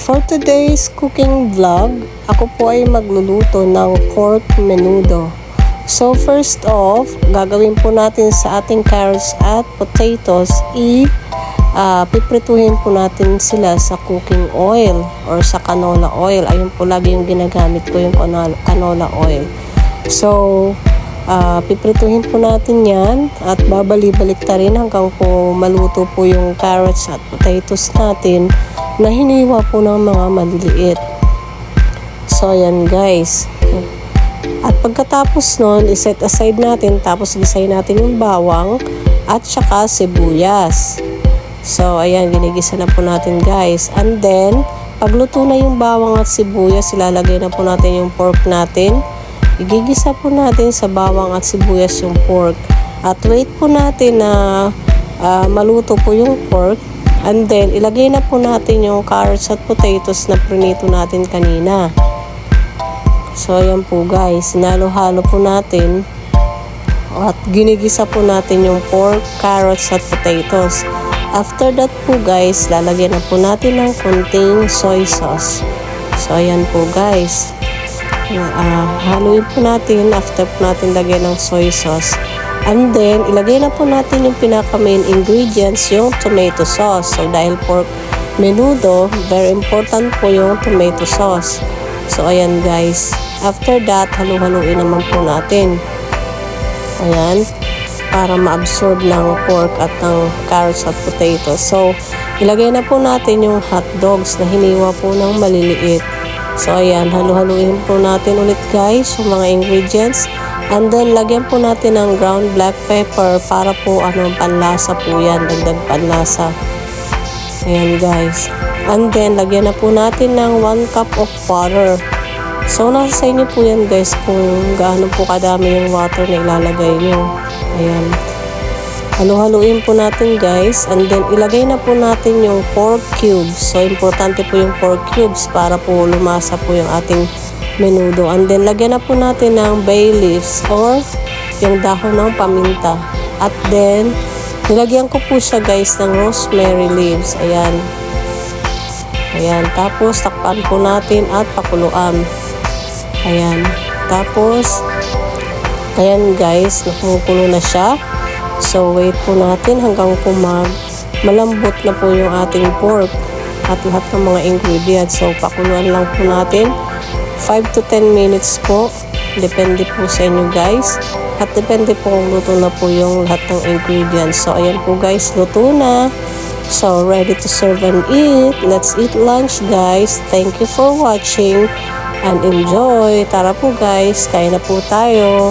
For today's cooking vlog, ako po ay magluluto ng pork menudo. So first off, gagawin po natin sa ating carrots at potatoes, i piprituhin po natin sila sa cooking oil or sa canola oil. Ayun po lagi yung ginagamit ko yung canola oil. So, ah, piprituhin po natin yan at babali-balik ta rin hanggang po maluto po yung carrots at potatoes natin na hiniwa po ng mga maliliit. So, ayan guys. At pagkatapos nun, iset aside natin tapos gisay natin yung bawang at saka sibuyas. So, ayan, ginigisa na po natin guys. And then, pagluto na yung bawang at sibuyas, ilalagay na po natin yung pork natin. Igigisa po natin sa bawang at sibuyas yung pork. At wait po natin na ah, maluto po yung pork. And then, ilagay na po natin yung carrots at potatoes na prinito natin kanina. So, ayan po guys. Sinalo-halo po natin. At ginigisa po natin yung pork, carrots at potatoes. After that po guys, lalagyan na po natin ng konting soy sauce. So, ayan po guys. Uh, haluin po natin after po natin lagyan ng soy sauce. And then, ilagay na po natin yung pinaka main ingredients, yung tomato sauce. So, dahil pork menudo, very important po yung tomato sauce. So, ayan guys. After that, halu-haluin naman po natin. Ayan. Para ma-absorb ng pork at ng carrots at potatoes. So, ilagay na po natin yung hot dogs na hiniwa po ng maliliit. So, ayan. Halu-haluin po natin ulit guys yung mga ingredients. And then, lagyan po natin ng ground black pepper para po ano, panlasa po yan. Dagdag panlasa. Ayan guys. And then, lagyan na po natin ng 1 cup of water. So, nasa sa inyo po yan guys kung gaano po kadami yung water na ilalagay nyo. Ayan. Halo-haluin po natin guys. And then, ilagay na po natin yung pork cubes. So, importante po yung pork cubes para po lumasa po yung ating menudo. And then, lagyan na po natin ng bay leaves or yung dahon ng paminta. At then, nilagyan ko po siya guys ng rosemary leaves. Ayan. Ayan. Tapos, takpan po natin at pakuluan. Ayan. Tapos, ayan guys, nakumukulo na siya. So, wait po natin hanggang po mag malambot na po yung ating pork at lahat ng mga ingredients. So, pakuluan lang po natin. 5 to 10 minutes po. Depende po sa inyo guys. At depende po kung luto na po yung lahat ng ingredients. So, ayan po guys, luto na. So, ready to serve and eat. Let's eat lunch guys. Thank you for watching and enjoy. Tara po guys, kain na po tayo.